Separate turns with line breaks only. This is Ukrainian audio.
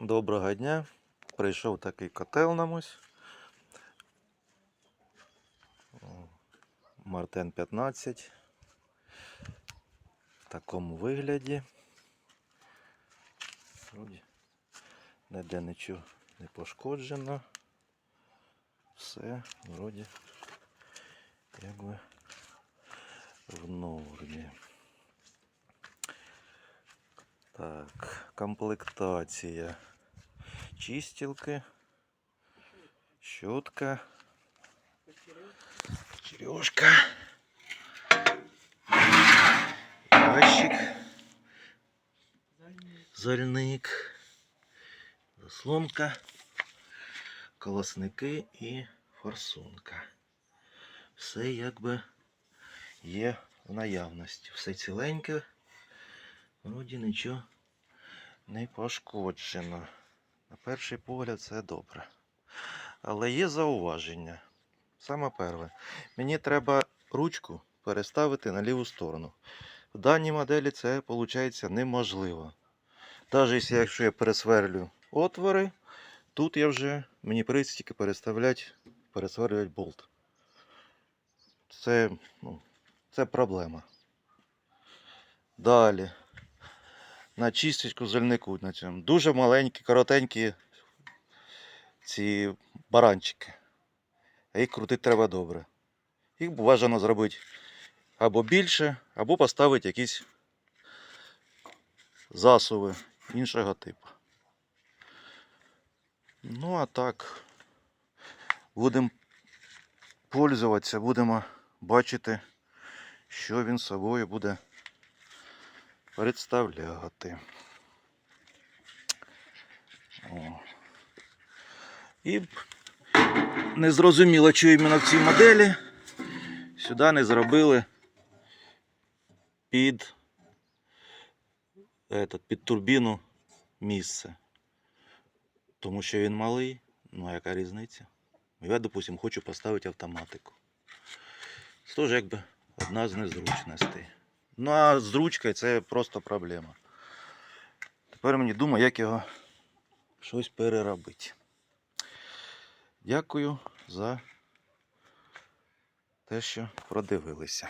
Доброго дня. Прийшов такий котел нам ось. Мартен 15. В такому вигляді. Ніде нічого не пошкоджено. Все вроді якби в нормі. Так, комплектація. Чистілки, щотка, черешка, ящик, зальник, заслонка, колосники і форсунка. Все якби є в наявності. Все ціленьке. Вроді нічого не пошкоджено. На перший погляд це добре. Але є зауваження. Саме перше. Мені треба ручку переставити на ліву сторону. В даній моделі це виходить неможливо. Навіть якщо я пересверлю отвори, тут я вже мені прийдеться тільки переставляти, пересверлювати болт. Це, ну, це проблема. Далі на чисточку зальнику на цьому. Дуже маленькі, коротенькі ці баранчики. А їх крутити треба добре. Їх бажано зробити або більше, або поставити якісь засуви іншого типу. Ну, а так, будемо пользуватися, будемо бачити, що він собою буде представляти. О. І не зрозуміло, що іменно в цій моделі сюди не зробили під, этот, під турбіну місце. Тому що він малий, ну а яка різниця? Я, допустим, хочу поставити автоматику. Це теж якби одна з незручностей. Ну а з ручкою це просто проблема. Тепер мені думаю, як його щось переробити. Дякую за те, що продивилися.